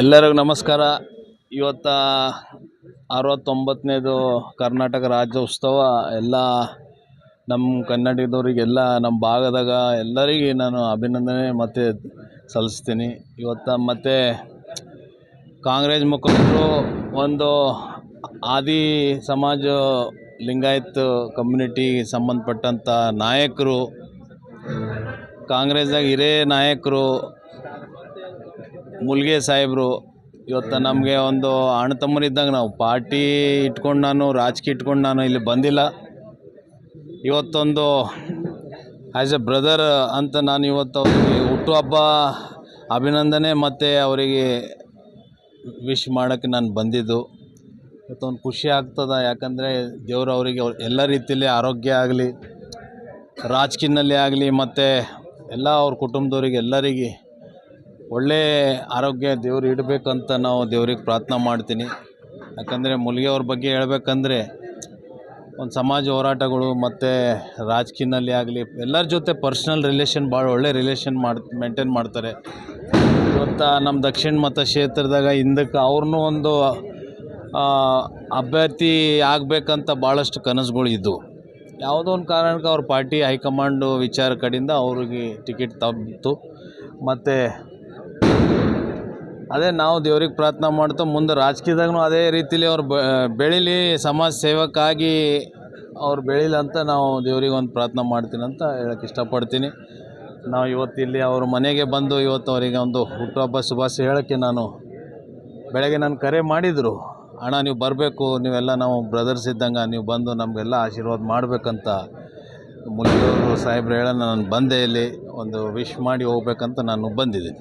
ಎಲ್ಲರಿಗೂ ನಮಸ್ಕಾರ. ಇವತ್ತ ಅರವತ್ತೊಂಬತ್ತನೇದು ಕರ್ನಾಟಕ ರಾಜ್ಯೋತ್ಸವ ಎಲ್ಲ ನಮ್ಮ ಕನ್ನಡಿಗದವ್ರಿಗೆಲ್ಲ ನಮ್ಮ ಭಾಗದಾಗ ಎಲ್ಲರಿಗೆ ನಾನು ಅಭಿನಂದನೆ ಮತ್ತು ಸಲ್ಲಿಸ್ತೀನಿ. ಇವತ್ತು ಮತ್ತು ಕಾಂಗ್ರೆಸ್ ಮುಖಂಡರು ಒಂದು ಆದಿ ಸಮಾಜ ಲಿಂಗಾಯತ್ ಕಮ್ಯುನಿಟಿಗೆ ಸಂಬಂಧಪಟ್ಟಂಥ ನಾಯಕರು, ಕಾಂಗ್ರೆಸ್ದಾಗ ಹಿರೇ ನಾಯಕರು ಮುಲ್ಗೆ ಸಾಹೇಬರು, ಇವತ್ತು ನಮಗೆ ಒಂದು ಅಣ್ಣ ತಮ್ಮರಿದ್ದಂಗೆ ನಾವು ಪಾರ್ಟಿ ಇಟ್ಕೊಂಡು ನಾನು, ರಾಜಕೀಯ ಇಟ್ಕೊಂಡು ನಾನು ಇಲ್ಲಿ ಬಂದಿಲ್ಲ. ಇವತ್ತೊಂದು ಆ್ಯಸ್ ಎ ಬ್ರದರ್ ಅಂತ ನಾನು ಇವತ್ತು ಅವ್ರಿಗೆ ಹುಟ್ಟುಹಬ್ಬ ಅಭಿನಂದನೆ ಮತ್ತು ಅವರಿಗೆ ವಿಶ್ ಮಾಡೋಕ್ಕೆ ನಾನು ಬಂದಿದ್ದು. ಇವತ್ತೊಂದು ಖುಷಿ ಆಗ್ತದೆ, ಯಾಕಂದರೆ ದೇವರು ಅವರಿಗೆ ಎಲ್ಲ ರೀತಿಯಲ್ಲಿ ಆರೋಗ್ಯ ಆಗಲಿ, ರಾಜಕೀಯದಲ್ಲಿ ಆಗಲಿ ಮತ್ತು ಎಲ್ಲ ಅವ್ರ ಕುಟುಂಬದವ್ರಿಗೆ ಎಲ್ಲರಿಗೆ ಒಳ್ಳೆ ಆರೋಗ್ಯ ದೇವ್ರು ಇಡಬೇಕಂತ ನಾವು ದೇವ್ರಿಗೆ ಪ್ರಾರ್ಥನೆ ಮಾಡ್ತೀನಿ. ಯಾಕಂದರೆ ಅವ್ರ ಬಗ್ಗೆ ಹೇಳಬೇಕಂದ್ರೆ ಒಂದು ಸಮಾಜ ಹೋರಾಟಗಳು ಮತ್ತು ರಾಜಕೀಯದಲ್ಲಿ ಆಗಲಿ, ಎಲ್ಲರ ಜೊತೆ ಪರ್ಸ್ನಲ್ ರಿಲೇಷನ್ ಭಾಳ ಒಳ್ಳೆ ರಿಲೇಷನ್ ಮಾಡಿ ಮೇಂಟೈನ್ ಮಾಡ್ತಾರೆ. ಇವತ್ತು ನಮ್ಮ ದಕ್ಷಿಣ ಮತ ಕ್ಷೇತ್ರದಾಗ ಹಿಂದಕ್ಕೆ ಅವ್ರನ್ನೂ ಒಂದು ಅಭ್ಯರ್ಥಿ ಆಗಬೇಕಂತ ಭಾಳಷ್ಟು ಕನಸುಗಳು ಇದ್ದವು ಯಾವುದೋ ಒಂದು ಕಾರಣಕ್ಕೆ ಅವ್ರ ಪಾರ್ಟಿ ಹೈಕಮಾಂಡು ವಿಚಾರ ಕಡೆಯಿಂದ ಅವ್ರಿಗೆ ಟಿಕೆಟ್ ತಪ್ಪಿತು ಮತ್ತು ಅದೇ ನಾವು ದೇವ್ರಿಗೆ ಪ್ರಾರ್ಥನೆ ಮಾಡ್ತಾ ಮುಂದೆ ರಾಜಕೀಯದಾಗೂ ಅದೇ ರೀತಿಲಿ ಅವ್ರು ಬೆಳೀಲಿ ಸಮಾಜ ಸೇವಕ್ಕಾಗಿ ಅವ್ರು ಬೆಳೀಲಿ ಅಂತ ನಾವು ದೇವ್ರಿಗೆ ಒಂದು ಪ್ರಾರ್ಥನೆ ಮಾಡ್ತೀನಿ ಅಂತ ಹೇಳಕ್ಕೆ ಇಷ್ಟಪಡ್ತೀನಿ. ನಾವು ಇವತ್ತು ಇಲ್ಲಿ ಅವ್ರ ಮನೆಗೆ ಬಂದು ಇವತ್ತು ಅವರಿಗೆ ಒಂದು ಹುಟ್ಟುಹಬ್ಬ ಶುಭಾಶಯ ಹೇಳೋಕ್ಕೆ ನಾನು ಬೆಳಗ್ಗೆ ನಾನು ಕರೆ ಮಾಡಿದರು. ಅಣ್ಣ, ನೀವು ಬರಬೇಕು, ನೀವೆಲ್ಲ ನಾವು ಬ್ರದರ್ಸ್ ಇದ್ದಂಗೆ ನೀವು ಬಂದು ನಮಗೆಲ್ಲ ಆಶೀರ್ವಾದ ಮಾಡಬೇಕಂತ ಮುಲ್ಲೂರು ಸಾಹೇಬ್ರು ಹೇಳೋಣ, ನಾನು ಬಂದೆ ಇಲ್ಲಿ. ಒಂದು ವಿಶ್ ಮಾಡಿ ಹೋಗ್ಬೇಕಂತ ನಾನು ಬಂದಿದ್ದೀನಿ.